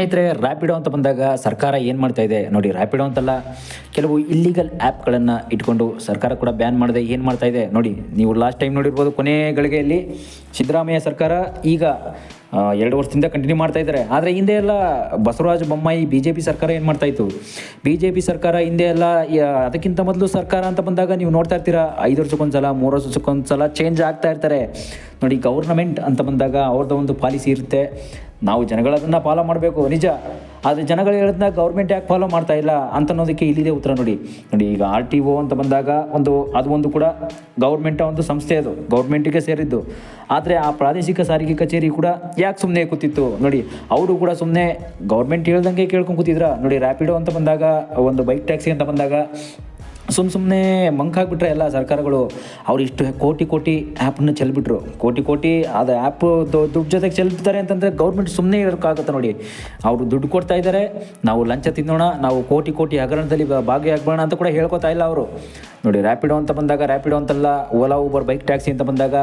ಸ್ನೇಹಿತರೆ ರ್ಯಾಪಿಡೋ ಅಂತ ಬಂದಾಗ ಸರ್ಕಾರ ಏನು ಮಾಡ್ತಾ ಇದೆ? ನೋಡಿ ರ್ಯಾಪಿಡೋ ಅಂತಲ್ಲ, ಕೆಲವು ಇಲ್ಲಿಗಲ್ ಆ್ಯಪ್ಗಳನ್ನು ಇಟ್ಕೊಂಡು ಸರ್ಕಾರ ಕೂಡ ಬ್ಯಾನ್ ಮಾಡಿದೆ. ಏನು ಮಾಡ್ತಾ ಇದೆ? ನೋಡಿ, ನೀವು ಲಾಸ್ಟ್ ಟೈಮ್ ನೋಡಿರ್ಬೋದು ಕೊನೆ ಗಳಿಗೆಯಲ್ಲಿ ಸಿದ್ದರಾಮಯ್ಯ ಸರ್ಕಾರ ಈಗ ಎರಡು ವರ್ಷದಿಂದ ಕಂಟಿನ್ಯೂ ಮಾಡ್ತಾ ಇದ್ದಾರೆ. ಆದರೆ ಹಿಂದೆ ಎಲ್ಲ Basavaraj Bommai B J P ಸರ್ಕಾರ ಏನು ಮಾಡ್ತಾ ಇತ್ತು? ಬಿ ಜೆ ಪಿ ಸರ್ಕಾರ ಹಿಂದೆ ಎಲ್ಲ ಅದಕ್ಕಿಂತ ಮೊದಲು ಸರ್ಕಾರ ಅಂತ ಬಂದಾಗ ನೀವು ನೋಡ್ತಾ ಇರ್ತೀರಾ? ಐದು ವರ್ಷಕ್ಕೊಂದ್ಸಲ, ಮೂರು ವರ್ಷಕ್ಕೊಂದು ಸಲ ಚೇಂಜ್ ಆಗ್ತಾ ಇರ್ತಾರೆ. ನೋಡಿ ಗೌರ್ನಮೆಂಟ್ ಅಂತ ಬಂದಾಗ ಅವ್ರದ್ದು ಒಂದು ಪಾಲಿಸಿ ಇರುತ್ತೆ. ನಾವು ಜನಗಳದನ್ನು ಫಾಲೋ ಮಾಡಬೇಕು, ನಿಜ. ಆದರೆ ಜನಗಳು ಹೇಳಿದ್ನ ಗೌರ್ಮೆಂಟ್ ಯಾಕೆ ಫಾಲೋ ಮಾಡ್ತಾ ಇಲ್ಲ ಅಂತ ಅನ್ನೋದಕ್ಕೆ ಇಲ್ಲಿದೆ ಉತ್ತರ ನೋಡಿ. ನೋಡಿ, ಈಗ ಆರ್ ಟಿ ಒ ಅಂತ ಬಂದಾಗ ಒಂದು, ಅದು ಒಂದು ಕೂಡ ಗೌರ್ಮೆಂಟ ಒಂದು ಸಂಸ್ಥೆ ಅದು ಗೌರ್ಮೆಂಟಿಗೆ ಸೇರಿದ್ದು. ಆದರೆ ಆ ಪ್ರಾದೇಶಿಕ ಸಾರಿಗೆ ಕಚೇರಿ ಕೂಡ ಯಾಕೆ ಸುಮ್ಮನೆ ಕೂತಿತ್ತು? ನೋಡಿ, ಅವರು ಕೂಡ ಸುಮ್ಮನೆ ಗೌರ್ಮೆಂಟ್ ಹೇಳ್ದಂಗೆ ಕೇಳ್ಕೊಂಡು ಕೂತಿದ್ರ. ನೋಡಿ ರ್ಯಾಪಿಡೋ ಅಂತ ಬಂದಾಗ, ಒಂದು ಬೈಕ್ ಟ್ಯಾಕ್ಸಿ ಅಂತ ಬಂದಾಗ ಸುಮ್ಮ ಸುಮ್ಮನೆ ಮಂಕಾಗ್ಬಿಟ್ರೆ ಎಲ್ಲ ಸರ್ಕಾರಗಳು ಅವ್ರು ಇಷ್ಟು ಕೋಟಿ ಕೋಟಿ ಆ್ಯಪನ್ನ ಚೆಲ್ಬಿಟ್ರು. ಕೋಟಿ ಕೋಟಿ ಅದು ಆ್ಯಪ್ ದುಡ್ಡು ಜೊತೆಗೆ ಚೆಲ್ತಾರೆ ಅಂತಂದರೆ ಗೌರ್ಮೆಂಟ್ ಸುಮ್ಮನೆ ಇರೋಕ್ಕಾಗುತ್ತೆ ನೋಡಿ. ಅವರು ದುಡ್ಡು ಕೊಡ್ತಾ ಇದ್ದಾರೆ ನಾವು ಲಂಚ ತಿನ್ನೋಣ, ನಾವು ಕೋಟಿ ಕೋಟಿ ಹಗರಣದಲ್ಲಿ ಭಾಗಿಯಾಗೋಣ ಅಂತ ಕೂಡ ಹೇಳ್ಕೊತಾ ಇಲ್ಲ ಅವರು. ನೋಡಿ ರ್ಯಾಪಿಡೋ ಅಂತ ಬಂದಾಗ ರ್ಯಾಪಿಡೋ ಅಂತಲ್ಲ ಓಲಾ ಊಬರ್ ಬೈಕ್ ಟ್ಯಾಕ್ಸಿ ಅಂತ ಬಂದಾಗ,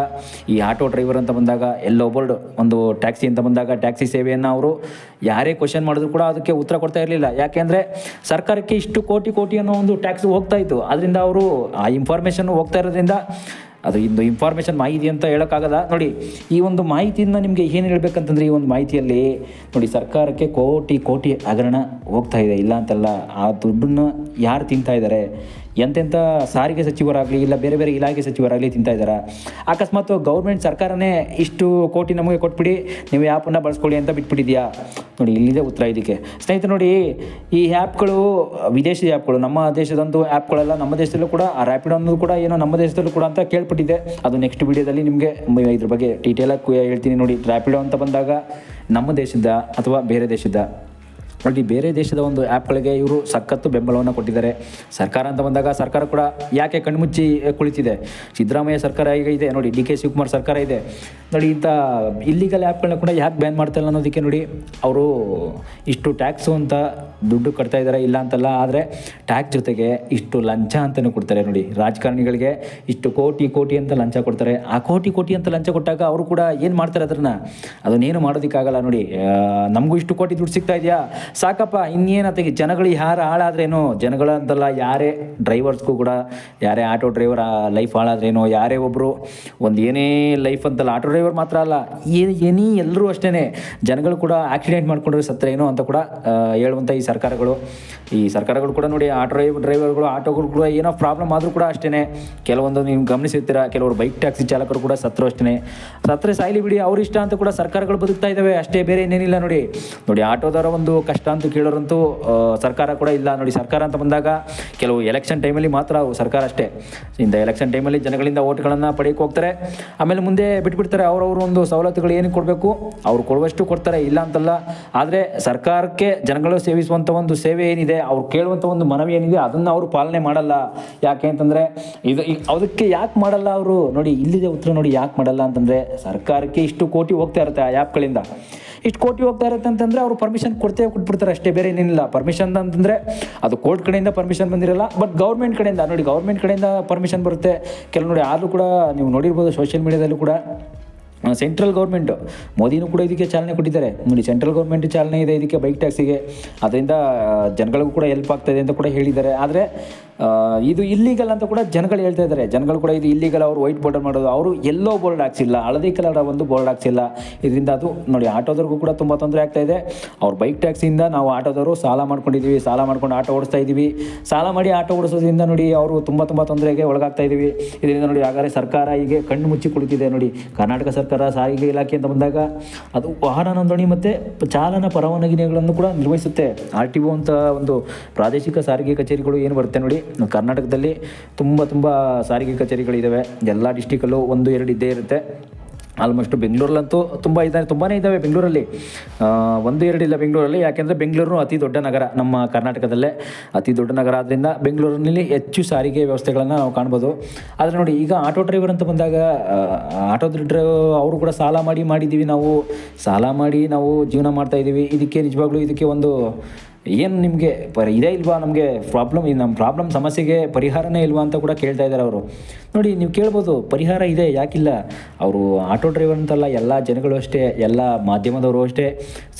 ಈ ಆಟೋ ಡ್ರೈವರ್ ಅಂತ ಬಂದಾಗ, ಎಲ್ಲೋ ಬೋರ್ಡ್ ಒಂದು ಟ್ಯಾಕ್ಸಿ ಅಂತ ಬಂದಾಗ ಟ್ಯಾಕ್ಸಿ ಸೇವೆಯನ್ನು ಅವರು ಯಾರೇ ಕ್ವಶನ್ ಮಾಡಿದ್ರು ಕೂಡ ಅದಕ್ಕೆ ಉತ್ತರ ಕೊಡ್ತಾ ಇರಲಿಲ್ಲ. ಯಾಕೆಂದರೆ ಸರ್ಕಾರಕ್ಕೆ ಇಷ್ಟು ಕೋಟಿ ಕೋಟಿ ಅನ್ನೋ ಒಂದು ಟ್ಯಾಕ್ಸ್ ಹೋಗ್ತಾ ಇತ್ತು. ಅದರಿಂದ ಅವರು ಆ ಇನ್ಫಾರ್ಮೇಷನ್ ಹೋಗ್ತಾ ಇರೋದ್ರಿಂದ ಅದು ಇಂದು ಇನ್ಫಾರ್ಮೇಷನ್ ಮಾಹಿತಿ ಅಂತ ಹೇಳೋಕ್ಕಾಗಲ್ಲ. ನೋಡಿ, ಈ ಒಂದು ಮಾಹಿತಿಯಿಂದ ನಿಮಗೆ ಏನು ಹೇಳಬೇಕಂತಂದ್ರೆ, ಈ ಒಂದು ಮಾಹಿತಿಯಲ್ಲಿ ನೋಡಿ, ಸರ್ಕಾರಕ್ಕೆ ಕೋಟಿ ಕೋಟಿ ಹಗರಣ ಹೋಗ್ತಾ ಇದೆ. ಇಲ್ಲ ಅಂತಲ್ಲ, ಆ ದುಡ್ಡನ್ನು ಯಾರು ತಿಂತಾ ಇದ್ದಾರೆ? ಎಂತೆಂಥ ಸಾರಿಗೆ ಸಚಿವರಾಗಲಿ ಇಲ್ಲ ಬೇರೆ ಬೇರೆ ಇಲಾಖೆ ಸಚಿವರಾಗಲಿ ತಿಂತಾ ಇದ್ದಾರೆ? ಅಕಸ್ಮಾತ್ ಗೌರ್ಮೆಂಟ್ ಸರ್ಕಾರನೇ ಇಷ್ಟು ಕೋಟಿ ನಮಗೆ ಕೊಟ್ಬಿಡಿ, ನೀವು ಆ್ಯಪನ್ನು ಬಳಸ್ಕೊಳ್ಳಿ ಅಂತ ಬಿಟ್ಬಿಟ್ಟಿದ್ಯಾ ನೋಡಿ, ಇಲ್ಲಿದೆ ಉತ್ತರ ಇದಕ್ಕೆ. ಸ್ನೇಹಿತರು, ನೋಡಿ, ಈ ಆ್ಯಪ್ಗಳು, ವಿದೇಶಿ ಆ್ಯಪ್ಗಳು, ನಮ್ಮ ದೇಶದಂತೂ ಆ್ಯಪ್ಗಳೆಲ್ಲ, ನಮ್ಮ ದೇಶದಲ್ಲೂ ಕೂಡ, ಆ ರ್ಯಾಪಿಡ್ ಅನ್ನೋದು ಕೂಡ ಏನೋ ನಮ್ಮ ದೇಶದಲ್ಲೂ ಕೂಡ ಅಂತ ಕೇಳ್ಪಟ್ಟಿದ್ದೆ ಅದು ನೆಕ್ಸ್ಟ್ ವಿಡಿಯೋದಲ್ಲಿ ನಿಮಗೆ ಇದ್ರ ಬಗ್ಗೆ ಡೀಟೇಲಾಗಿ ಹೇಳ್ತೀನಿ ನೋಡಿ. ರ್ಯಾಪಿಡೋ ಅಂತ ಬಂದಾಗ ನಮ್ಮ ದೇಶದ ಅಥವಾ ಬೇರೆ ದೇಶದ? ನೋಡಿ ಬೇರೆ ದೇಶದ ಒಂದು ಆ್ಯಪ್ಗಳಿಗೆ ಇವರು ಸಖತ್ತು ಬೆಂಬಲವನ್ನು ಕೊಟ್ಟಿದ್ದಾರೆ. ಸರ್ಕಾರ ಅಂತ ಬಂದಾಗ ಸರ್ಕಾರ ಕೂಡ ಯಾಕೆ ಕಣ್ಮುಚ್ಚಿ ಕುಳಿತಿದೆ? ಸಿದ್ದರಾಮಯ್ಯ ಸರ್ಕಾರ ಈಗ ಇದೆ. ನೋಡಿ, ಡಿ ಕೆ ಶಿವಕುಮಾರ್ ಸರ್ಕಾರ ಇದೆ. ನೋಡಿ, ಇಂಥ ಇಲ್ಲಿಗಲ್ ಆ್ಯಪ್ಗಳನ್ನ ಕೂಡ ಯಾಕೆ ಬ್ಯಾನ್ ಮಾಡ್ತಾ ಇಲ್ಲ ಅನ್ನೋದಕ್ಕೆ ನೋಡಿ, ಅವರು ಇಷ್ಟು ಟ್ಯಾಕ್ಸು ಅಂತ ದುಡ್ಡು ಕಟ್ತಾ ಇದ್ದಾರೆ, ಇಲ್ಲ ಅಂತಲ್ಲ, ಆದರೆ ಟ್ಯಾಕ್ಸ್ ಜೊತೆಗೆ ಇಷ್ಟು ಲಂಚ ಅಂತಲೂ ಕೊಡ್ತಾರೆ ನೋಡಿ. ರಾಜಕಾರಣಿಗಳಿಗೆ ಇಷ್ಟು ಕೋಟಿ ಕೋಟಿ ಅಂತ ಲಂಚ ಕೊಡ್ತಾರೆ. ಆ ಕೋಟಿ ಕೋಟಿ ಅಂತ ಲಂಚ ಕೊಟ್ಟಾಗ ಅವರು ಕೂಡ ಏನು ಮಾಡ್ತಾರೆ ಅದನ್ನು? ಅದನ್ನೇನು ಮಾಡೋದಕ್ಕಾಗಲ್ಲ ನೋಡಿ. ನಮಗೂ ಇಷ್ಟು ಕೋಟಿ ದುಡ್ಡು ಸಿಗ್ತಾ ಇದೆಯಾ? ಸಾಕಪ್ಪ ಇನ್ನೇನತ್ತಾಗಿ ಜನಗಳು ಯಾರು ಹಾಳಾದ್ರೇನೋ? ಜನಗಳಂತಲ್ಲ ಯಾರೇ ಡ್ರೈವರ್ಸ್ಗೂ ಕೂಡ, ಯಾರೇ ಆಟೋ ಡ್ರೈವರ್ ಲೈಫ್ ಹಾಳಾದ್ರೇನೋ? ಯಾರೇ ಒಬ್ಬರು ಒಂದು ಏನೇ ಲೈಫ್ ಅಂತಲ್ಲ, ಆಟೋ ಡ್ರೈವರ್ ಮಾತ್ರ ಅಲ್ಲ ಏನು ಎಲ್ಲರೂ ಅಷ್ಟೇ ಜನಗಳು ಕೂಡ ಆಕ್ಸಿಡೆಂಟ್ ಮಾಡ್ಕೊಂಡ್ರೆ ಸತ್ರ ಏನೋ ಅಂತ ಕೂಡ ಹೇಳುವಂಥ ಈ ಸರ್ಕಾರಗಳು. ಈ ಸರ್ಕಾರಗಳು ಕೂಡ ನೋಡಿ, ಆಟೋ ಡ್ರೈವರ್ ಡ್ರೈವರ್ಗಳು, ಆಟೋಗಳು ಕೂಡ ಏನೋ ಪ್ರಾಬ್ಲಮ್ ಆದರೂ ಕೂಡ ಅಷ್ಟೇ ಕೆಲವೊಂದು ನೀವು ಗಮನಿಸಿರ್ತೀರ, ಕೆಲವರು ಬೈಕ್ ಟ್ಯಾಕ್ಸಿ ಚಾಲಕರು ಕೂಡ ಸತ್ರು ಅಷ್ಟೇ ಸತ್ತರೆ ಸಾಯ್ಲಿ ಬಿಡಿ ಅವ್ರ ಇಷ್ಟ ಅಂತ ಕೂಡ ಸರ್ಕಾರಗಳು ಬದುಕ್ತಾ ಇದ್ದಾವೆ. ಅಷ್ಟೇ ಬೇರೆ ಏನೇನಿಲ್ಲ ನೋಡಿ. ನೋಡಿ, ಆಟೋದವರ ಒಂದು ಕಷ್ಟ ಅಂತ ಕೇಳೋರಂತೂ ಸರ್ಕಾರ ಕೂಡ ಇಲ್ಲ. ನೋಡಿ, ಸರ್ಕಾರ ಅಂತ ಬಂದಾಗ ಕೆಲವು ಎಲೆಕ್ಷನ್ ಟೈಮಲ್ಲಿ ಮಾತ್ರ ಅವು ಸರ್ಕಾರ ಅಷ್ಟೇ. ಇಂಥ ಎಲೆಕ್ಷನ್ ಟೈಮಲ್ಲಿ ಜನಗಳಿಂದ ಓಟ್ಗಳನ್ನು ಪಡೆಯಕ್ಕೆ ಹೋಗ್ತಾರೆ. ಆಮೇಲೆ ಮುಂದೆ ಬಿಟ್ಬಿಡ್ತಾರೆ. ಅವರವರು ಒಂದು ಸವಲತ್ತುಗಳು ಏನಕ್ಕೆ ಕೊಡಬೇಕು? ಅವ್ರು ಕೊಡುವಷ್ಟು ಕೊಡ್ತಾರೆ, ಇಲ್ಲ ಅಂತಲ್ಲ. ಆದರೆ ಸರ್ಕಾರಕ್ಕೆ ಜನಗಳು ಸೇವಿಸುವಂಥ ಒಂದು ಸೇವೆ ಏನಿದೆ, ಅವ್ರು ಕೇಳುವಂಥ ಒಂದು ಮನವಿ ಏನಿದೆ, ಅದನ್ನು ಅವರು ಪಾಲನೆ ಮಾಡಲ್ಲ. ಯಾಕೆ ಅಂತಂದರೆ, ಇದು ಅದಕ್ಕೆ ಯಾಕೆ ಮಾಡಲ್ಲ ಅವರು? ನೋಡಿ, ಇಲ್ಲಿದೆ ಉತ್ತರ ನೋಡಿ ಯಾಕೆ ಮಾಡಲ್ಲ ಅಂತಂದರೆ, ಸರ್ಕಾರಕ್ಕೆ ಇಷ್ಟು ಕೋಟಿ ಹೋಗ್ತಾ ಇರುತ್ತೆ ಆ ಆ್ಯಪ್ಗಳಿಂದ ಇಷ್ಟು ಕೋಟಿ ಹೋಗ್ತಾ ಇರುತ್ತೆ ಅಂತಂದರೆ ಅವರು ಪರ್ಮಿಷನ್ ಕೊಡ್ತೇವೆ ಕೊಟ್ಬಿಡ್ತಾರೆ ಅಷ್ಟೇ, ಬೇರೆ ಏನಿಲ್ಲ. ಪರ್ಮಿಷನ್ ಅಂತಂದರೆ ಅದು ಕೋರ್ಟ್ ಕಡೆಯಿಂದ ಪರ್ಮಿಷನ್ ಬಂದಿರಲ್ಲ ಬಟ್ ಗೌರ್ಮೆಂಟ್ ಕಡೆಯಿಂದ, ನೋಡಿ ಗೌರ್ಮೆಂಟ್ ಕಡೆಯಿಂದ ಪರ್ಮಿಷನ್ ಬರುತ್ತೆ. ಕೆಲವು ನೋಡಿ ಆದರೂ ಕೂಡ ನೀವು ನೋಡಿರ್ಬೋದು ಸೋಷಿಯಲ್ ಮೀಡಿಯಾದಲ್ಲೂ ಕೂಡ. ಸೆಂಟ್ರಲ್ ಗೌರ್ಮೆಂಟು ಮೋದಿನೂ ಕೂಡ ಇದಕ್ಕೆ ಚಾಲನೆ ಕೊಟ್ಟಿದ್ದಾರೆ. ನೋಡಿ ಸೆಂಟ್ರಲ್ ಗೌರ್ಮೆಂಟ್ ಚಾಲನೆ ಇದೆ ಇದಕ್ಕೆ ಬೈಕ್ ಟ್ಯಾಕ್ಸಿಗೆ ಅದರಿಂದ ಜನಗಳಿಗೂ ಕೂಡ ಹೆಲ್ಪ್ ಆಗ್ತಾಯಿದೆ ಅಂತ ಕೂಡ ಹೇಳಿದ್ದಾರೆ. ಆದರೆ ಇದು ಇಲ್ಲಿಗಲ್ ಅಂತ ಕೂಡ ಜನಗಳು ಹೇಳ್ತಾ ಇದ್ದಾರೆ. ಜನಗಳು ಕೂಡ ಇದು ಇಲ್ಲಿಗಲ್ ಅವರು ವೈಟ್ ಬೋರ್ಡರ್ ಮಾಡೋದು. ಅವರು ಎಲ್ಲೋ ಬೋರ್ಡ್ ಹಾಕ್ಸಿಲ್ಲ. ಹಳದಿ ಕಲರ್ ಒಂದು ಬೋರ್ಡ್ ಹಾಕ್ಸಿಲ್ಲ. ಇದರಿಂದ ಅದು ನೋಡಿ ಆಟೋದವ್ರಿಗೂ ಕೂಡ ತುಂಬ ತೊಂದರೆ ಆಗ್ತಾ ಇದೆ. ಅವ್ರ ಬೈಕ್ ಟ್ಯಾಕ್ಸಿಯಿಂದ ನಾವು ಆಟೋದವರು ಸಾಲ ಮಾಡ್ಕೊಂಡಿದ್ದೀವಿ ಸಾಲ ಮಾಡ್ಕೊಂಡು ಆಟೋ ಓಡಿಸ್ತಾ ಇದ್ದೀವಿ ಸಾಲ ಮಾಡಿ ಆಟೋ ಓಡಿಸೋದ್ರಿಂದ ನೋಡಿ ಅವರು ತುಂಬ ತುಂಬ ತೊಂದರೆಗೆ ಒಳಗಾಗ್ತಾ ಇದ್ದೀವಿ ಇದರಿಂದ ನೋಡಿ ಹಾಗಾದರೆ ಸರ್ಕಾರ ಈಗ ಕಣ್ಣು ಮುಚ್ಚಿ ಕುಳಿತಿದೆ ನೋಡಿ. ಕರ್ನಾಟಕ ಸರ್ಕಾರ ಸಾರಿಗೆ ಇಲಾಖೆ ಅಂತ ಬಂದಾಗ ಅದು ವಾಹನ ನೋಂದಣಿ ಮತ್ತು ಚಾಲನಾ ಪರವಾನಗಿಗಳನ್ನು ಕೂಡ ನಿರ್ವಹಿಸುತ್ತೆ. ಆರ್ ಟಿ ಒ ಅಂತ ಒಂದು ಪ್ರಾದೇಶಿಕ ಸಾರಿಗೆ ಕಚೇರಿಗಳು ಏನು ಬರುತ್ತೆ ನೋಡಿ. ಕರ್ನಾಟಕದಲ್ಲಿ ತುಂಬ ತುಂಬ ಸಾರಿಗೆ ಕಚೇರಿಗಳಿದ್ದಾವೆ ಎಲ್ಲ ಡಿಸ್ಟಿಕಲ್ಲೂ ಒಂದು ಎರಡು ಇದ್ದೇ ಇರುತ್ತೆ. ಆಲ್ಮೋಸ್ಟ್ ಬೆಂಗಳೂರಲ್ಲಂತೂ ತುಂಬ ಇದ್ದಾರೆ ತುಂಬಾ ಇದ್ದಾವೆ ಬೆಂಗಳೂರಲ್ಲಿ. ಒಂದು ಎರಡು ಇಲ್ಲ ಬೆಂಗಳೂರಲ್ಲಿ, ಯಾಕೆಂದರೆ ಬೆಂಗಳೂರು ಅತಿ ದೊಡ್ಡ ನಗರ ನಮ್ಮ ಕರ್ನಾಟಕದಲ್ಲೇ. ಅತಿ ದೊಡ್ಡ ನಗರ ಆದ್ದರಿಂದ ಬೆಂಗಳೂರಿನಲ್ಲಿ ಹೆಚ್ಚು ಸಾರಿಗೆ ವ್ಯವಸ್ಥೆಗಳನ್ನು ನಾವು ಕಾಣ್ಬೋದು. ಆದರೆ ನೋಡಿ, ಈಗ ಆಟೋ ಡ್ರೈವರ್ ಅಂತ ಬಂದಾಗ ಆಟೋ ಡ್ರೈವರ್ ಅವರು ಕೂಡ ಸಾಲ ಮಾಡಿ ಮಾಡಿದ್ದೀವಿ ನಾವು. ಸಾಲ ಮಾಡಿ ನಾವು ಜೀವನ ಮಾಡ್ತಾಯಿದ್ದೀವಿ ಇದಕ್ಕೆ ನಿಜವಾಗ್ಲೂ ಇದಕ್ಕೆ ಒಂದು ಏನು ನಿಮಗೆ ಪರಿ ಇದೇ ಇಲ್ವಾ ನಮಗೆ ಪ್ರಾಬ್ಲಮ್ ನಮ್ಮ ಪ್ರಾಬ್ಲಮ್ ಸಮಸ್ಯೆಗೆ ಪರಿಹಾರನೇ ಇಲ್ವಾ ಅಂತ ಕೂಡ ಕೇಳ್ತಾ ಇದ್ದಾರೆ ಅವರು. ನೋಡಿ, ನೀವು ಕೇಳ್ಬೋದು, ಪರಿಹಾರ ಇದೆ, ಯಾಕಿಲ್ಲ? ಅವರು ಆಟೋ ಡ್ರೈವರ್ ಅಂತಲ್ಲ, ಎಲ್ಲ ಜನಗಳು ಅಷ್ಟೇ, ಎಲ್ಲ ಮಾಧ್ಯಮದವರು ಅಷ್ಟೇ.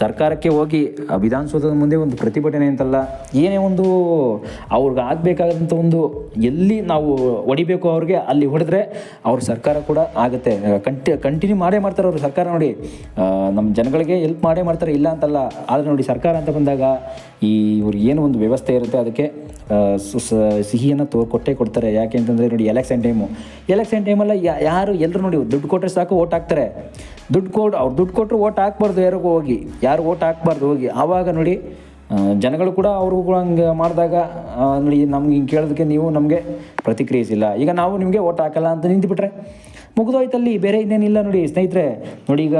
ಸರ್ಕಾರಕ್ಕೆ ಹೋಗಿ, ವಿಧಾನಸೌಧದ ಮುಂದೆ ಒಂದು ಪ್ರತಿಭಟನೆ ಅಂತಲ್ಲ, ಏನೇ ಒಂದು ಅವ್ರಿಗೆ ಆಗಬೇಕಾದಂಥ ಒಂದು ಎಲ್ಲಿ ನಾವು ಹೊಡಿಬೇಕು ಅವ್ರಿಗೆ, ಅಲ್ಲಿ ಹೊಡೆದ್ರೆ ಅವ್ರ ಸರ್ಕಾರ ಕೂಡ ಆಗುತ್ತೆ. ಕಂಟಿ ಕಂಟಿನ್ಯೂ ಮಾಡೇ ಮಾಡ್ತಾರೆ ಅವರು ಸರ್ಕಾರ ನೋಡಿ. ನಮ್ಮ ಜನಗಳಿಗೆ ಹೆಲ್ಪ್ ಮಾಡೇ ಮಾಡ್ತಾರೆ, ಇಲ್ಲ ಅಂತಲ್ಲ. ಆದರೆ ನೋಡಿ, ಸರ್ಕಾರ ಅಂತ ಬಂದಾಗ ಈ ಇವ್ರಿಗೆ ಏನು ಒಂದು ವ್ಯವಸ್ಥೆ ಇರುತ್ತೆ ಅದಕ್ಕೆ? ಸಿಹಿಯನ್ನು ತೋ ಕೊಟ್ಟೇ ಕೊಡ್ತಾರೆ. ಯಾಕೆ ಅಂತಂದರೆ ನೋಡಿ ಎಲೆಕ್ಷನ್ ಟೈಮು. ಎಲೆಕ್ಷನ್ ಟೈಮಲ್ಲ ಯಾರು ಎಲ್ಲರೂ ನೋಡಿ, ದುಡ್ಡು ಕೊಟ್ಟರೆ ಸಾಕು ಓಟ್ ಹಾಕ್ತಾರೆ. ದುಡ್ಡು ಕೊಡು ಅವ್ರು ದುಡ್ಡು ಕೊಟ್ಟರು ಓಟ್ ಹಾಕ್ಬಾರ್ದು ಯಾರಿಗೂ ಹೋಗಿ. ಯಾರು ಓಟ್ ಹಾಕ್ಬಾರ್ದು ಹೋಗಿ. ಆವಾಗ ನೋಡಿ ಜನಗಳು ಕೂಡ ಅವ್ರಿಗೂ ಕೂಡ ಹಂಗೆ ಮಾಡಿದಾಗ ನೋಡಿ, ನಮ್ಗೆ ಹಿಂಗೆ ಕೇಳೋದಕ್ಕೆ ನೀವು ನಮಗೆ ಪ್ರತಿಕ್ರಿಯಿಸಿಲ್ಲ. ಈಗ ನಾವು ನಿಮಗೆ ಓಟ್ ಹಾಕಲ್ಲ ಅಂತ ನಿಂತುಬಿಟ್ರೆ, ಮುಗಿದೋಯ್ತಲ್ಲಿ, ಬೇರೆ ಇನ್ನೇನಿಲ್ಲ ನೋಡಿ ಸ್ನೇಹಿತರೆ. ನೋಡಿ, ಈಗ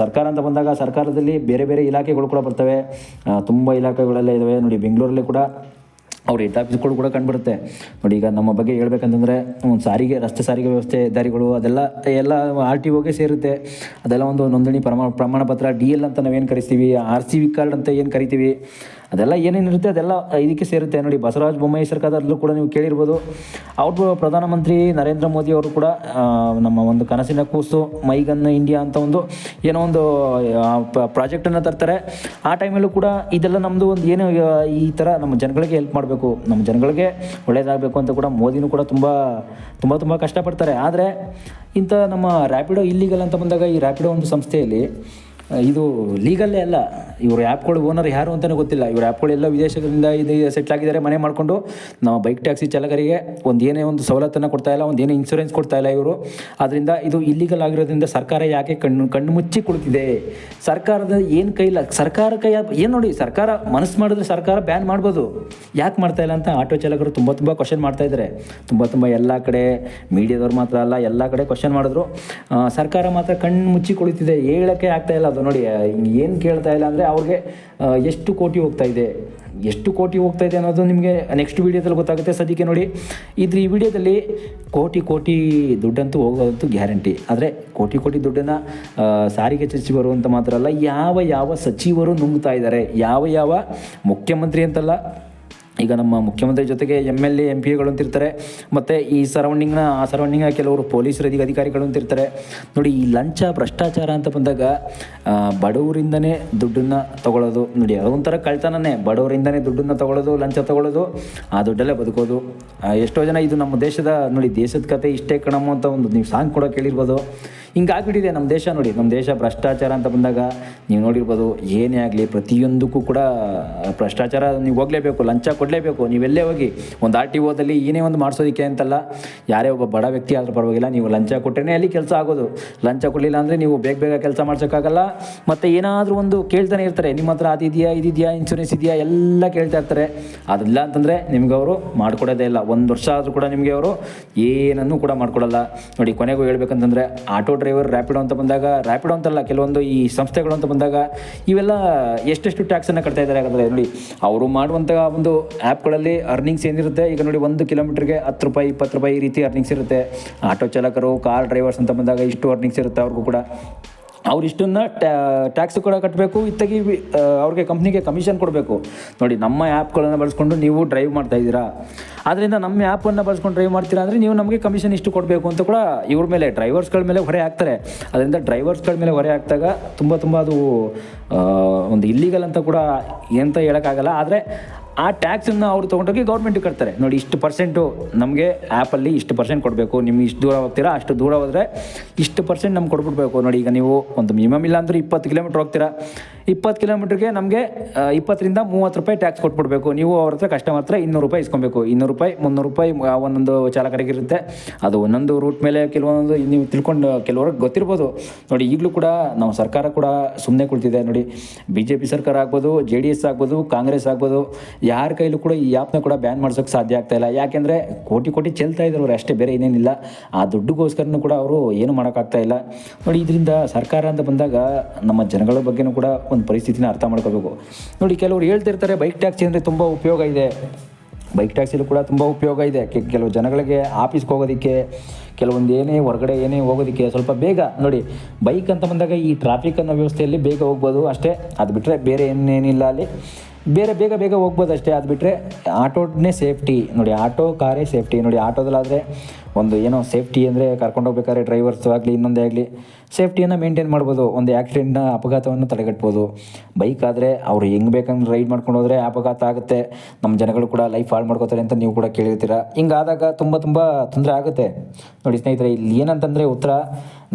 ಸರ್ಕಾರ ಅಂತ ಬಂದಾಗ ಸರ್ಕಾರದಲ್ಲಿ ಬೇರೆ ಬೇರೆ ಇಲಾಖೆಗಳು ಕೂಡ ಬರ್ತವೆ. ತುಂಬ ಇಲಾಖೆಗಳೆಲ್ಲ ಇದ್ದಾವೆ ನೋಡಿ, ಬೆಂಗಳೂರಲ್ಲಿ ಕೂಡ ಅವ್ರ ಹೆಡ್ ಆಫೀಸ್ಗಳು ಕೂಡ ಕಂಡುಬರುತ್ತೆ. ನೋಡಿ, ಈಗ ನಮ್ಮ ಬಗ್ಗೆ ಹೇಳ್ಬೇಕಂತಂದರೆ, ಒಂದು ಸಾರಿಗೆ, ರಸ್ತೆ ಸಾರಿಗೆ ವ್ಯವಸ್ಥೆ, ದಾರಿಗಳು, ಅದೆಲ್ಲ, ಎಲ್ಲ ಆರ್ ಟಿ ಓಗೆ ಸೇರುತ್ತೆ. ಅದೆಲ್ಲ ಒಂದು ನೋಂದಣಿ ಪ್ರಮಾಣ ಪ್ರಮಾಣ ಪತ್ರ ಡಿ ಎಲ್ ಅಂತ ನಾವೇನು ಕರಿತೀವಿ ಆರ್ ಸಿ ವಿ ಕಾರ್ಡ್ ಅಂತ ಏನು ಕರಿತೀವಿ ಅದೆಲ್ಲ ಏನೇನಿರುತ್ತೆ ಅದೆಲ್ಲ ಇದಕ್ಕೆ ಸೇರುತ್ತೆ. ನೋಡಿ, ಬಸವರಾಜ ಬೊಮ್ಮಾಯಿ ಸರ್ಕಾರದಲ್ಲೂ ಕೂಡ ನೀವು ಕೇಳಿರ್ಬೋದು. ಅವರು ಪ್ರಧಾನಮಂತ್ರಿ ನರೇಂದ್ರ ಮೋದಿ ಅವರು ಕೂಡ ನಮ್ಮ ಒಂದು ಕನಸಿನ ಕೂಸು ಮೈಗನ್ ಇಂಡಿಯಾ ಅಂತ ಒಂದು ಏನೋ ಒಂದು ಪ್ರಾಜೆಕ್ಟನ್ನು ತರ್ತಾರೆ. ಆ ಟೈಮಲ್ಲೂ ಕೂಡ ಇದೆಲ್ಲ ನಮ್ಮದು ಒಂದು ಏನು ಈ ಥರ ನಮ್ಮ ಜನಗಳಿಗೆ ಹೆಲ್ಪ್ ಮಾಡಬೇಕು. ನಮ್ಮ ಜನಗಳಿಗೆ ಒಳ್ಳೆಯದಾಗಬೇಕು ಅಂತ ಕೂಡ ಮೋದಿನೂ ಕೂಡ ತುಂಬ ತುಂಬ ತುಂಬ ಕಷ್ಟಪಡ್ತಾರೆ. ಆದರೆ ಇಂಥ ನಮ್ಮ ರ್ಯಾಪಿಡೋ ಇಲ್ಲಿಗಲ್ ಅಂತ ಬಂದಾಗ ಈ ರ್ಯಾಪಿಡೋ ಒಂದು ಸಂಸ್ಥೆಯಲ್ಲಿ ಇದು ಲೀಗಲ್ಲೇ ಅಲ್ಲ. ಇವರು ಆ್ಯಪ್ಗಳು ಓನರ್ ಯಾರು ಅಂತಲೇ ಗೊತ್ತಿಲ್ಲ. ಇವ್ರ ಆ್ಯಪ್ಗಳೆಲ್ಲ ವಿದೇಶಗಳಿಂದ ಇದು ಸೆಟ್ಲ್ ಆಗಿದ್ದಾರೆ, ಮನೆ ಮಾಡಿಕೊಂಡು. ನಮ್ಮ ಬೈಕ್ ಟ್ಯಾಕ್ಸಿ ಚಾಲಕರಿಗೆ ಒಂದು ಏನೇ ಒಂದು ಸವಲತ್ತನ್ನು ಕೊಡ್ತಾ ಇಲ್ಲ, ಒಂದು ಏನೇ ಇನ್ಶೂರೆನ್ಸ್ ಕೊಡ್ತಾ ಇಲ್ಲ ಇವರು. ಅದರಿಂದ ಇದು ಇಲ್ಲಿಗಲ್ ಆಗಿರೋದ್ರಿಂದ ಸರ್ಕಾರ ಯಾಕೆ ಕಣ್ಣು ಕಣ್ಣು ಮುಚ್ಚಿ ಕುಳಿತಿದೆ? ಸರ್ಕಾರದ ಏನು ಕೈಲ ಸರ್ಕಾರ ಕೈ ಏನು ನೋಡಿ, ಸರ್ಕಾರ ಮನಸ್ಸು ಮಾಡಿದ್ರೆ ಸರ್ಕಾರ ಬ್ಯಾನ್ ಮಾಡ್ಬೋದು. ಯಾಕೆ ಮಾಡ್ತಾ ಇಲ್ಲ ಅಂತ ಆಟೋ ಚಾಲಕರು ತುಂಬ ತುಂಬ ಕ್ವಶನ್ ಮಾಡ್ತಾ ಇದ್ದಾರೆ ತುಂಬ ತುಂಬ ಎಲ್ಲ ಕಡೆ ಮೀಡಿಯಾದವ್ರು ಮಾತ್ರ ಅಲ್ಲ, ಎಲ್ಲ ಕಡೆ ಕ್ವಶನ್ ಮಾಡಿದ್ರು. ಸರ್ಕಾರ ಮಾತ್ರ ಕಣ್ಣು ಮುಚ್ಚಿ ಕುಳಿತಿದೆ. ಹೇಳೋಕ್ಕೆ ಆಗ್ತಾ ಇಲ್ಲ. ಅದು ನೋಡಿ ಏನು ಕೇಳ್ತಾ ಇಲ್ಲ ಅಂದರೆ ಅವ್ರಿಗೆ ಎಷ್ಟು ಕೋಟಿ ಹೋಗ್ತಾ ಇದೆ, ಎಷ್ಟು ಕೋಟಿ ಹೋಗ್ತಾ ಇದೆ ಅನ್ನೋದು ನಿಮಗೆ ನೆಕ್ಸ್ಟ್ ವೀಡಿಯೋದಲ್ಲಿ ಗೊತ್ತಾಗುತ್ತೆ. ಸದ್ಯಕ್ಕೆ ನೋಡಿ, ಇದ್ರ ಈ ವಿಡಿಯೋದಲ್ಲಿ ಕೋಟಿ ಕೋಟಿ ದುಡ್ಡಂತೂ ಹೋಗೋದಂತೂ ಗ್ಯಾರಂಟಿ. ಆದರೆ ಕೋಟಿ ಕೋಟಿ ದುಡ್ಡನ್ನು ಸಾರಿಗೆ ಸಚಿವರು ಅಂತ ಮಾತ್ರ ಅಲ್ಲ, ಯಾವ ಯಾವ ಸಚಿವರು ನುಂಗ್ತಾ ಇದ್ದಾರೆ, ಯಾವ ಯಾವ ಮುಖ್ಯಮಂತ್ರಿ ಅಂತಲ್ಲ ಈಗ ನಮ್ಮ ಮುಖ್ಯಮಂತ್ರಿ ಜೊತೆಗೆ ಎಂ ಎಲ್ ಎ ಎಂ ಪಿಗಳು ಅಂತಿರ್ತಾರೆ ಮತ್ತು ಈ ಸರೌಂಡಿಂಗ್ನ ಆ ಸರೌಂಡಿಂಗ್ನ ಕೆಲವರು ಪೊಲೀಸರು ಅಧಿಕ ಅಧಿಕಾರಿಗಳು ಅಂತಿರ್ತಾರೆ ನೋಡಿ, ಈ ಲಂಚ, ಭ್ರಷ್ಟಾಚಾರ ಅಂತ ಬಂದಾಗ ಬಡವರಿಂದನೇ ದುಡ್ಡನ್ನು ತಗೊಳ್ಳೋದು. ನೋಡಿ ಅದೊಂಥರ ಕಳ್ತನನೇ. ಬಡವರಿಂದನೇ ದುಡ್ಡನ್ನು ತಗೊಳ್ಳೋದು, ಲಂಚ ತಗೊಳ್ಳೋದು, ಆ ದುಡ್ಡಲ್ಲೇ ಬದುಕೋದು. ಎಷ್ಟೋ ಜನ ಇದು ನಮ್ಮ ದೇಶದ, ನೋಡಿ, ದೇಶದ ಕತೆ ಇಷ್ಟೇ ಕಣಮ್ಮ ಅಂತ ಒಂದು ನೀವು ಸಾಂಗ್ ಕೂಡ ಕೇಳಿರ್ಬೋದು. ಹಿಂಗಾಗ್ಬಿಟ್ಟಿದೆ ನಮ್ಮ ದೇಶ, ನೋಡಿ, ನಮ್ಮ ದೇಶ ಭ್ರಷ್ಟಾಚಾರ ಅಂತ ಬಂದಾಗ ನೀವು ನೋಡಿರ್ಬೋದು, ಏನೇ ಆಗಲಿ ಪ್ರತಿಯೊಂದಕ್ಕೂ ಕೂಡ ಭ್ರಷ್ಟಾಚಾರ ನೀವು ಹೋಗಲೇಬೇಕು, ಲಂಚ ಕೊಡಲೇಬೇಕು. ನೀವೆಲ್ಲೇ ಹೋಗಿ ಒಂದು ಆರ್ ಟಿ ಓದಲ್ಲಿ ಏನೇ ಒಂದು ಮಾಡಿಸೋದಕ್ಕೆ ಅಂತಲ್ಲ, ಯಾರೇ ಒಬ್ಬ ಬಡ ವ್ಯಕ್ತಿ ಆದರೂ ಪರವಾಗಿಲ್ಲ, ನೀವು ಲಂಚ ಕೊಟ್ಟರೆ ಅಲ್ಲಿ ಕೆಲಸ ಆಗೋದು. ಲಂಚ ಕೊಡಲಿಲ್ಲ ಅಂದರೆ ನೀವು ಬೇಗ ಬೇಗ ಕೆಲಸ ಮಾಡ್ಸೋಕ್ಕಾಗಲ್ಲ. ಮತ್ತು ಏನಾದರೂ ಒಂದು ಕೇಳ್ತಾನೆ ಇರ್ತಾರೆ, ನಿಮ್ಮ ಹತ್ರ ಅದಿದೆಯಾ ಇದಿದೆಯಾ ಇನ್ಶೂರೆನ್ಸ್ ಇದೆಯಾ ಎಲ್ಲ ಕೇಳ್ತಾ ಇರ್ತಾರೆ. ಅದಿಲ್ಲ ಅಂತಂದರೆ ನಿಮ್ಗೆ ಅವರು ಮಾಡಿಕೊಡೋದೇ ಇಲ್ಲ. ಒಂದು ವರ್ಷ ಆದರೂ ಕೂಡ ನಿಮಗೆ ಅವರು ಏನನ್ನೂ ಕೂಡ ಮಾಡಿಕೊಡಲ್ಲ. ನೋಡಿ, ಕೊನೆಗೂ ಹೇಳ್ಬೇಕಂತಂದರೆ ಆಟೋ ಡ್ರೈವರ್ ರ್ಯಾಪಿಡೋ ಅಂತ ಬಂದಾಗ ರ್ಯಾಪಿಡೋ ಅಂತಲ್ಲ ಕೆಲವೊಂದು ಈ ಸಂಸ್ಥೆಗಳು ಅಂತ ಬಂದಾಗ, ಇವೆಲ್ಲ ಎಷ್ಟೆಷ್ಟು ಟ್ಯಾಕ್ಸನ್ನು ಕಟ್ತಾ ಇದ್ದಾರೆ ಯಾಕಂದರೆ ನೋಡಿ. ಅವರು ಮಾಡುವಂಥ ಒಂದು ಆ್ಯಪ್ಗಳಲ್ಲಿ ಅರ್ನಿಂಗ್ಸ್ ಏನಿರುತ್ತೆ, ಈಗ ನೋಡಿ ಒಂದು ಕಿಲೋಮೀಟ್ರಿಗೆ ಹತ್ತು ರೂಪಾಯಿ, ಇಪ್ಪತ್ತು ರೂಪಾಯಿ ಈ ರೀತಿ ಅರ್ನಿಂಗ್ಸ್ ಇರುತ್ತೆ. ಆಟೋ ಚಾಲಕರು, ಕಾರ್ ಡ್ರೈವರ್ಸ್ ಅಂತ ಬಂದಾಗ ಇಷ್ಟು ಅರ್ನಿಂಗ್ಸ್ ಇರುತ್ತೆ ಅವ್ರಿಗೂ ಕೂಡ. ಅವ್ರಿಷ್ಟನ್ನು ಟ್ಯಾ, ಟ್ಯಾಕ್ಸ್ ಕೂಡ ಕಟ್ಟಬೇಕು ಇತ್ತಾಗಿ ಅವ್ರಿಗೆ ಕಂಪ್ನಿಗೆ ಕಮಿಷನ್ ಕೊಡಬೇಕು. ನೋಡಿ, ನಮ್ಮ ಆ್ಯಪ್ಗಳನ್ನು ಬಳಸ್ಕೊಂಡು ನೀವು ಡ್ರೈವ್ ಮಾಡ್ತಾ ಇದ್ದೀರಾ. ಆದ್ದರಿಂದ ನಮ್ಮ ಆ್ಯಪನ್ನು ಬಳಸ್ಕೊಂಡು ಡ್ರೈವ್ ಮಾಡ್ತೀರಾ ಅಂದರೆ ನೀವು ನಮಗೆ ಕಮಿಷನ್ ಇಷ್ಟು ಕೊಡಬೇಕು ಅಂತ ಕೂಡ ಇವ್ರ ಮೇಲೆ, ಡ್ರೈವರ್ಸ್ಗಳ ಮೇಲೆ ಹೊರೆ ಹಾಕ್ತಾರೆ. ಅದರಿಂದ ಡ್ರೈವರ್ಸ್ಗಳ ಮೇಲೆ ಹೊರೆ ಹಾಕಿದಾಗ ತುಂಬ ತುಂಬ ಅದು ಒಂದು ಇಲ್ಲಿಗಲ್ ಅಂತ ಕೂಡ ಎಂತ ಹೇಳೋಕ್ಕಾಗಲ್ಲ. ಆದರೆ ಆ ಟ್ಯಾಕ್ಸನ್ನು ಅವ್ರು ತೊಗೊಂಡೋಗಿ ಗೌರ್ಮೆಂಟ್ ಕಟ್ತಾರೆ. ನೋಡಿ, ಇಷ್ಟು ಪರ್ಸೆಂಟು ನಮಗೆ ಆ್ಯಪಲ್ಲಿ ಇಷ್ಟು ಪರ್ಸೆಂಟ್ ಕೊಡಬೇಕು. ನಿಮ್ಗೆ ಇಷ್ಟು ದೂರ ಹೋಗ್ತೀರಾ? ಅಷ್ಟು ದೂರ ಹೋದರೆ ಇಷ್ಟು ಪರ್ಸೆಂಟ್ ನಮ್ಗೆ ಕೊಟ್ಬಿಡ್ಬೇಕು ನೋಡಿ, ಈಗ ನೀವು ಒಂದು ಮಿನಿಮಮ್ ಇಲ್ಲ ಅಂದ್ರೆ ಇಪ್ಪತ್ತು ಕಿಲೋಮೀಟ್ರ್ ಹೋಗ್ತೀರಾ? ಇಪ್ಪತ್ತು ಕಿಲೋಮೀಟ್ರಿಗೆ ನಮಗೆ ಇಪ್ಪತ್ತರಿಂದ ಮೂವತ್ತು ರೂಪಾಯಿ ಟ್ಯಾಕ್ಸ್ ಕೊಟ್ಬಿಡ್ಬೇಕು. ನೀವು ಅವ್ರ ಹತ್ರ ಕಸ್ಟಮರ್ ಹತ್ರ ಇನ್ನೂರು ರೂಪಾಯಿ ಇಸ್ಕೊಬೇಕು. ಇನ್ನೂರು ರೂಪಾಯಿ, ಮುನ್ನೂರು ರೂಪಾಯಿ ಒಂದೊಂದು ಚಾಲಕರಿಗೆ ಇರುತ್ತೆ. ಅದು ಒಂದೊಂದು ರೂಟ್ ಮೇಲೆ ಕೆಲವೊಂದು, ನೀವು ತಿಳ್ಕೊಂಡು ಕೆಲವ್ರಿಗೆ ಗೊತ್ತಿರ್ಬೋದು. ನೋಡಿ, ಈಗಲೂ ಕೂಡ ನಾವು ಸರ್ಕಾರ ಕೂಡ ಸುಮ್ಮನೆ ಕುಳಿತಿದೆ. ನೋಡಿ ಬಿ ಜೆ ಪಿ ಸರ್ಕಾರ ಆಗ್ಬೋದು ಜೆ ಡಿ ಎಸ್ ಆಗ್ಬೋದು ಕಾಂಗ್ರೆಸ್ ಆಗ್ಬೋದು ಯಾರ ಕೈಲೂ ಕೂಡ ಈ ಆ್ಯಪ್ನ ಕೂಡ ಬ್ಯಾನ್ ಮಾಡ್ಸೋಕ್ಕೆ ಸಾಧ್ಯ ಆಗ್ತಾ ಇಲ್ಲ. ಯಾಕೆಂದರೆ ಕೋಟಿ ಕೋಟಿ ಚೆಲ್ತಾ ಇದ್ರು ಅವ್ರು, ಅಷ್ಟೇ ಬೇರೆ ಏನೇನಿಲ್ಲ ಆ ದುಡ್ಡುಗೋಸ್ಕರನೂ ಕೂಡ ಅವರು ಏನು ಮಾಡೋಕ್ಕಾಗ್ತಾ ಇಲ್ಲ. ನೋಡಿ, ಇದರಿಂದ ಸರ್ಕಾರ ಅಂತ ಬಂದಾಗ ನಮ್ಮ ಜನಗಳ ಬಗ್ಗೆನೂ ಕೂಡ ಒಂದು ಪರಿಸ್ಥಿತಿನ ಅರ್ಥ ಮಾಡ್ಕೋಬೇಕು ನೋಡಿ, ಕೆಲವರು ಹೇಳ್ತಿರ್ತಾರೆ ಬೈಕ್ ಟ್ಯಾಕ್ಸಿ ಅಂದರೆ ತುಂಬ ಉಪಯೋಗ ಇದೆ. ಬೈಕ್ ಟ್ಯಾಕ್ಸಿಲೂ ಕೂಡ ತುಂಬ ಉಪಯೋಗ ಇದೆ. ಕೆಲವು ಜನಗಳಿಗೆ ಆಫೀಸ್ಗೆ ಹೋಗೋದಕ್ಕೆ, ಕೆಲವೊಂದು ಏನೇ ಹೊರಗಡೆ ಏನೇ ಹೋಗೋದಕ್ಕೆ ಸ್ವಲ್ಪ ಬೇಗ, ನೋಡಿ, ಬೈಕ್ ಅಂತ ಬಂದಾಗ ಈ ಟ್ರಾಫಿಕ್ ಅನ್ನೋ ವ್ಯವಸ್ಥೆಯಲ್ಲಿ ಬೇಗ ಹೋಗ್ಬೋದು ಅಷ್ಟೇ. ಅದು ಬಿಟ್ಟರೆ ಬೇರೆ ಏನೇನಿಲ್ಲ ಅಲ್ಲಿ. ಬೇರೆ ಬೇಗ ಬೇಗ ಹೋಗ್ಬೋದು ಅಷ್ಟೇ ಅದು ಬಿಟ್ಟರೆ ಆಟೋನೇ ಸೇಫ್ಟಿ ನೋಡಿ, ಆಟೋ ಕಾರೇ ಸೇಫ್ಟಿ ನೋಡಿ, ಆಟೋದಲ್ಲಾದರೆ ಒಂದು ಏನೋ ಸೇಫ್ಟಿ ಅಂದರೆ ಕರ್ಕೊಂಡೋಗ್ಬೇಕಾದ್ರೆ ಡ್ರೈವರ್ಸ್ ಆಗಲಿ, ಇನ್ನೊಂದೇ ಆಗಲಿ ಸೇಫ್ಟಿಯನ್ನು ಮೇಂಟೈನ್ ಮಾಡ್ಬೋದು. ಒಂದು ಆ್ಯಕ್ಸಿಡೆಂಟ್ನ ಅಪಘಾತವನ್ನು ತಡೆಗಟ್ಬೋದು. ಬೈಕ್ ಆದರೆ ಅವರು ಹೆಂಗೆ ಬೇಕಂದ್ರೆ ರೈಡ್ ಮಾಡ್ಕೊಂಡು ಹೋದರೆ ಅಪಘಾತ ಆಗುತ್ತೆ. ನಮ್ಮ ಜನಗಳು ಕೂಡ ಲೈಫ್ ಹಾಳು ಮಾಡ್ಕೋತಾರೆ ಅಂತ ನೀವು ಕೂಡ ಕೇಳಿರ್ತೀರ. ಹಿಂಗಾದಾಗ ತುಂಬ ತುಂಬ ತೊಂದರೆ ಆಗುತ್ತೆ. ನೋಡಿ ಸ್ನೇಹಿತರೆ, ಇಲ್ಲಿ ಏನಂತಂದರೆ ಉತ್ತರ,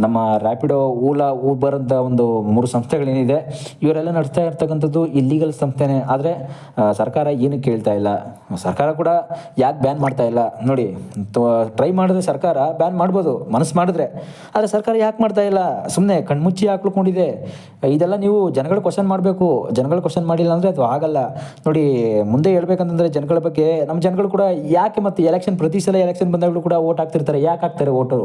ನಮ್ಮ ರ್ಯಾಪಿಡೋ ಓಲಾ ಊಬರ್ ಅಂತ ಒಂದು ಮೂರು ಸಂಸ್ಥೆಗಳೇನಿದೆ. ಇವರೆಲ್ಲ ನಡೆಸ್ತಾ ಇರ್ತಕ್ಕಂಥದ್ದು ಇಲ್ಲಿಗಲ್ ಸಂಸ್ಥೆನೇ. ಆದರೆ ಸರ್ಕಾರ ಏನು ಕೇಳ್ತಾ ಇಲ್ಲ. ಸರ್ಕಾರ ಕೂಡ ಯಾಕೆ ಬ್ಯಾನ್ ಮಾಡ್ತಾ ಇಲ್ಲ? ನೋಡಿ ಟ್ರೈ ಮಾಡಿದ್ರೆ ಸರ್ಕಾರ ಬ್ಯಾನ್ ಮಾಡ್ಬೋದು, ಮನಸ್ಸು ಮಾಡಿದ್ರೆ. ಆದರೆ ಸರ್ಕಾರ ಯಾಕೆ ಮಾಡ್ತಾ ಇಲ್ಲ? ಸುಮ್ಮನೆ ಕಣ್ಮುಚ್ಚಿ ಹಾಕ್ಕೊಂಡಿದೆ ಇದೆಲ್ಲ ನೀವು ಜನಗಳ ಕ್ವಶನ್ ಮಾಡಬೇಕು. ಜನಗಳ ಕ್ವಶನ್ ಮಾಡಿಲ್ಲ ಅಂದರೆ ಅದು ಆಗಲ್ಲ. ನೋಡಿ, ಮುಂದೆ ಹೇಳ್ಬೇಕಂತಂದರೆ ಜನಗಳ ಬಗ್ಗೆ, ನಮ್ಮ ಜನಗಳು ಕೂಡ ಯಾಕೆ ಮತ್ತು ಎಲೆಕ್ಷನ್ ಪ್ರತಿ ಸಲ ಎಲೆಕ್ಷನ್ ಬಂದಾಗಲೂ ಕೂಡ ಓಟ್ ಹಾಕ್ತಿರ್ತಾರೆ? ಯಾಕೆ ಹಾಕ್ತಾರೆ ಓಟು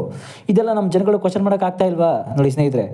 ಇದೆಲ್ಲ ನಮ್ಮ ಜನಗಳು ಕ್ವಶನ್ ಮಾಡೋಕ್ಕಾಗ್ತಾ ಇಲ್ವಾ? ನೋಡಿ ಸ್ನೇಹಿತರೆ.